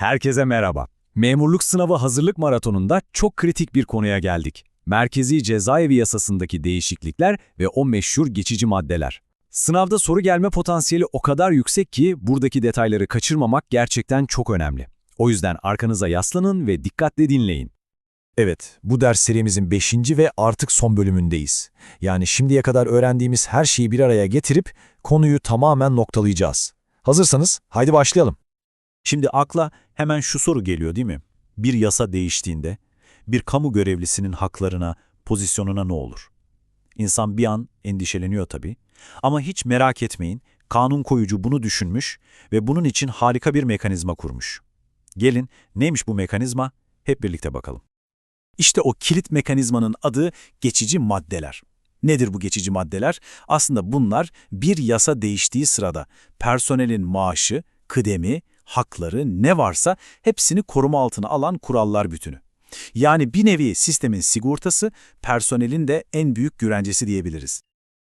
Herkese merhaba. Memurluk sınavı hazırlık maratonunda çok kritik bir konuya geldik. Merkezi cezaevi yasasındaki değişiklikler ve o meşhur geçici maddeler. Sınavda soru gelme potansiyeli o kadar yüksek ki buradaki detayları kaçırmamak gerçekten çok önemli. O yüzden arkanıza yaslanın ve dikkatle dinleyin. Evet, bu ders serimizin 5. ve artık son bölümündeyiz. Yani şimdiye kadar öğrendiğimiz her şeyi bir araya getirip konuyu tamamen noktalayacağız. Hazırsanız haydi başlayalım. Şimdi akla hemen şu soru geliyor değil mi? Bir yasa değiştiğinde bir kamu görevlisinin haklarına, pozisyonuna ne olur? İnsan bir an endişeleniyor tabii. Ama hiç merak etmeyin, kanun koyucu bunu düşünmüş ve bunun için harika bir mekanizma kurmuş. Gelin, neymiş bu mekanizma? Hep birlikte bakalım. İşte o kilit mekanizmanın adı geçici maddeler. Nedir bu geçici maddeler? Aslında bunlar bir yasa değiştiği sırada personelin maaşı, kıdemi, hakları ne varsa hepsini koruma altına alan kurallar bütünü. Yani bir nevi sistemin sigortası, personelin de en büyük güvencesi diyebiliriz.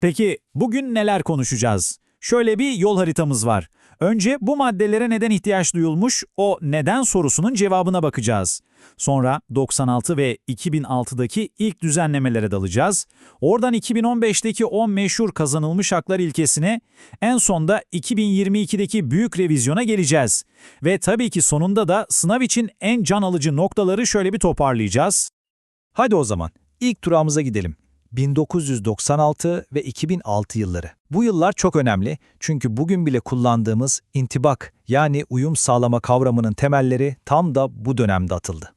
Peki bugün neler konuşacağız? Şöyle bir yol haritamız var. Önce bu maddelere neden ihtiyaç duyulmuş, o neden sorusunun cevabına bakacağız. Sonra 96 ve 2006'daki ilk düzenlemelere dalacağız. Oradan 2015'teki o meşhur kazanılmış haklar ilkesine, en sonda 2022'deki büyük revizyona geleceğiz. Ve tabii ki sonunda da sınav için en can alıcı noktaları şöyle bir toparlayacağız. Hadi o zaman ilk durağımıza gidelim. 1996 ve 2006 yılları. Bu yıllar çok önemli çünkü bugün bile kullandığımız intibak yani uyum sağlama kavramının temelleri tam da bu dönemde atıldı.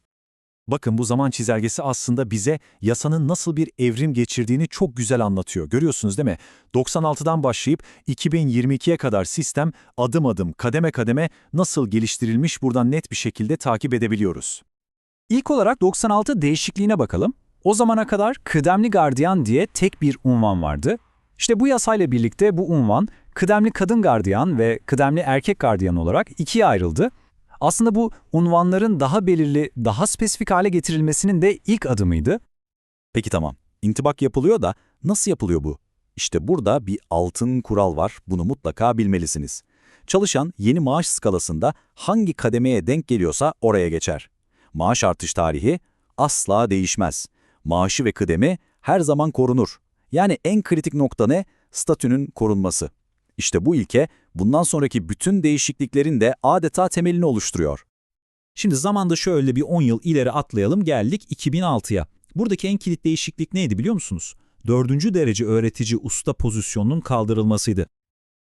Bakın bu zaman çizelgesi aslında bize yasanın nasıl bir evrim geçirdiğini çok güzel anlatıyor. Görüyorsunuz değil mi? 96'dan başlayıp 2022'ye kadar sistem adım adım, kademe kademe nasıl geliştirilmiş buradan net bir şekilde takip edebiliyoruz. İlk olarak 96 değişikliğine bakalım. O zamana kadar kıdemli gardiyan diye tek bir unvan vardı. İşte bu yasayla birlikte bu unvan kıdemli kadın gardiyan ve kıdemli erkek gardiyan olarak ikiye ayrıldı. Aslında bu unvanların daha belirli, daha spesifik hale getirilmesinin de ilk adımıydı. Peki tamam. İntibak yapılıyor da nasıl yapılıyor bu? İşte burada bir altın kural var. Bunu mutlaka bilmelisiniz. Çalışan yeni maaş skalasında hangi kademeye denk geliyorsa oraya geçer. Maaş artış tarihi asla değişmez. Maaşı ve kıdemi her zaman korunur. Yani en kritik nokta ne? Statünün korunması. İşte bu ilke bundan sonraki bütün değişikliklerin de adeta temelini oluşturuyor. Şimdi zamanda şöyle bir 10 yıl ileri atlayalım geldik 2006'ya. Buradaki en kilit değişiklik neydi biliyor musunuz? Dördüncü derece öğretici usta pozisyonunun kaldırılmasıydı.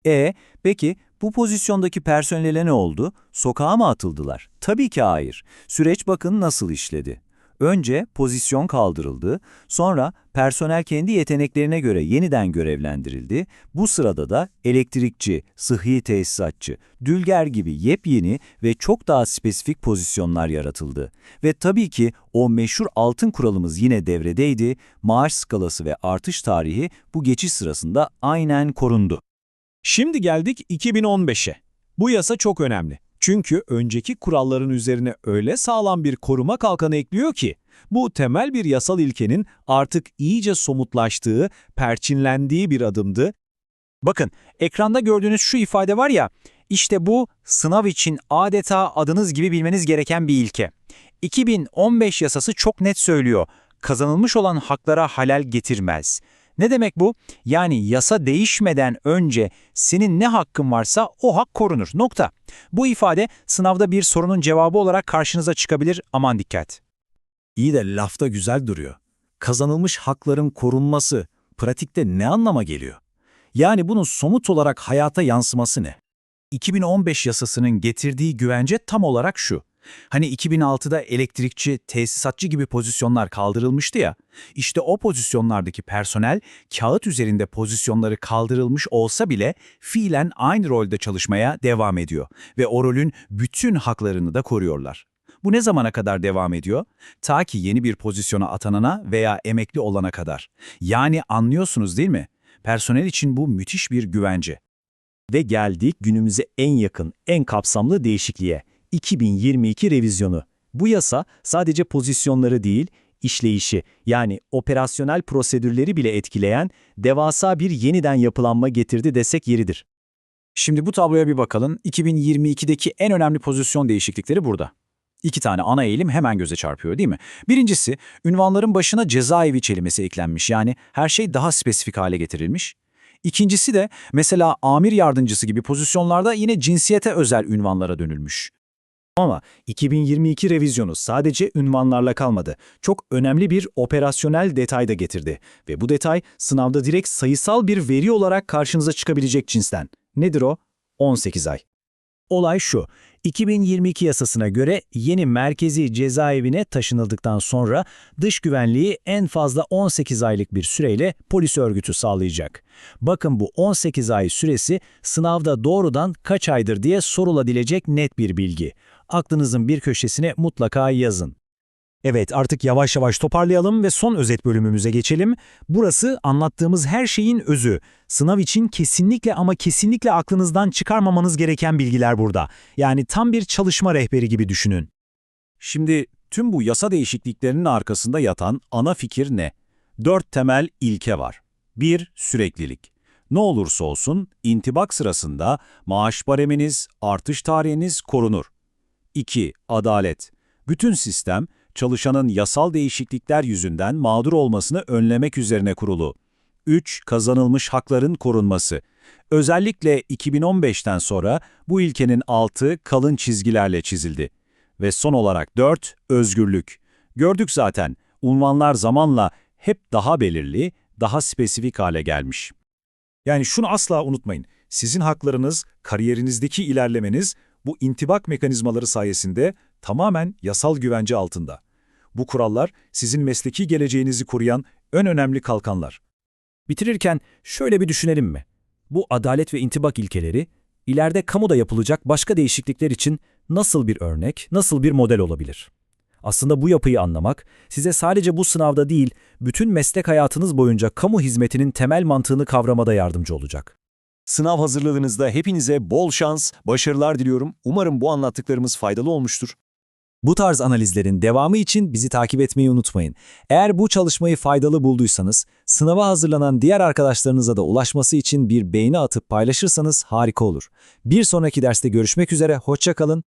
E, peki bu pozisyondaki personele ne oldu? Sokağa mı atıldılar? Tabii ki hayır. Süreç bakın nasıl işledi. Önce pozisyon kaldırıldı, sonra personel kendi yeteneklerine göre yeniden görevlendirildi. Bu sırada da elektrikçi, sıhhi tesisatçı, dülger gibi yepyeni ve çok daha spesifik pozisyonlar yaratıldı. Ve tabii ki o meşhur altın kuralımız yine devredeydi, maaş skalası ve artış tarihi bu geçiş sırasında aynen korundu. Şimdi geldik 2015'e. Bu yasa çok önemli. Çünkü önceki kuralların üzerine öyle sağlam bir koruma kalkanı ekliyor ki, bu temel bir yasal ilkenin artık iyice somutlaştığı, perçinlendiği bir adımdı. Bakın, ekranda gördüğünüz şu ifade var ya, işte bu sınav için adeta adınız gibi bilmeniz gereken bir ilke. 2015 yasası çok net söylüyor, kazanılmış olan haklara halel getirmez. Ne demek bu? Yani yasa değişmeden önce senin ne hakkın varsa o hak korunur. Nokta. Bu ifade sınavda bir sorunun cevabı olarak karşınıza çıkabilir. Aman dikkat. İyi de lafta güzel duruyor. Kazanılmış hakların korunması pratikte ne anlama geliyor? Yani bunun somut olarak hayata yansıması ne? 2015 yasasının getirdiği güvence tam olarak şu. Hani 2006'da elektrikçi, tesisatçı gibi pozisyonlar kaldırılmıştı ya, işte o pozisyonlardaki personel kağıt üzerinde pozisyonları kaldırılmış olsa bile fiilen aynı rolde çalışmaya devam ediyor ve o rolün bütün haklarını da koruyorlar. Bu ne zamana kadar devam ediyor? Ta ki yeni bir pozisyona atanana veya emekli olana kadar. Yani anlıyorsunuz değil mi? Personel için bu müthiş bir güvence. Ve geldik günümüze en yakın, en kapsamlı değişikliğe. 2022 revizyonu. Bu yasa sadece pozisyonları değil, işleyişi yani operasyonel prosedürleri bile etkileyen devasa bir yeniden yapılanma getirdi desek yeridir. Şimdi bu tabloya bir bakalım. 2022'deki en önemli pozisyon değişiklikleri burada. İki tane ana eğilim hemen göze çarpıyor değil mi? Birincisi, ünvanların başına cezaevi kelimesi eklenmiş. Yani her şey daha spesifik hale getirilmiş. İkincisi de mesela amir yardımcısı gibi pozisyonlarda yine cinsiyete özel ünvanlara dönülmüş. Ama 2022 revizyonu sadece ünvanlarla kalmadı. Çok önemli bir operasyonel detay da getirdi. Ve bu detay sınavda direkt sayısal bir veri olarak karşınıza çıkabilecek cinsten. Nedir o? 18 ay. Olay şu, 2022 yasasına göre yeni merkezi cezaevine taşınıldıktan sonra dış güvenliği en fazla 18 aylık bir süreyle polis örgütü sağlayacak. Bakın bu 18 ay süresi sınavda doğrudan kaç aydır diye sorulabilecek net bir bilgi. Aklınızın bir köşesine mutlaka yazın. Evet artık yavaş yavaş toparlayalım ve son özet bölümümüze geçelim. Burası anlattığımız her şeyin özü. Sınav için kesinlikle ama kesinlikle aklınızdan çıkarmamanız gereken bilgiler burada. Yani tam bir çalışma rehberi gibi düşünün. Şimdi tüm bu yasa değişikliklerinin arkasında yatan ana fikir ne? Dört temel ilke var. 1. Süreklilik. Ne olursa olsun intibak sırasında maaş bareminiz, artış tarihiniz korunur. 2. Adalet. Bütün sistem çalışanın yasal değişiklikler yüzünden mağdur olmasını önlemek üzerine kurulu. 3. Kazanılmış hakların korunması. Özellikle 2015'ten sonra bu ilkenin altı kalın çizgilerle çizildi. Ve son olarak 4. Özgürlük. Gördük zaten, unvanlar zamanla hep daha belirli, daha spesifik hale gelmiş. Yani şunu asla unutmayın. Sizin haklarınız, kariyerinizdeki ilerlemeniz bu intibak mekanizmaları sayesinde tamamen yasal güvence altında. Bu kurallar sizin mesleki geleceğinizi koruyan en önemli kalkanlar. Bitirirken şöyle bir düşünelim mi? Bu adalet ve intibak ilkeleri, ileride kamuda yapılacak başka değişiklikler için nasıl bir örnek, nasıl bir model olabilir? Aslında bu yapıyı anlamak, size sadece bu sınavda değil, bütün meslek hayatınız boyunca kamu hizmetinin temel mantığını kavramada yardımcı olacak. Sınav hazırlığınızda hepinize bol şans, başarılar diliyorum. Umarım bu anlattıklarımız faydalı olmuştur. Bu tarz analizlerin devamı için bizi takip etmeyi unutmayın. Eğer bu çalışmayı faydalı bulduysanız, sınava hazırlanan diğer arkadaşlarınıza da ulaşması için bir beğeni atıp paylaşırsanız harika olur. Bir sonraki derste görüşmek üzere, hoşça kalın,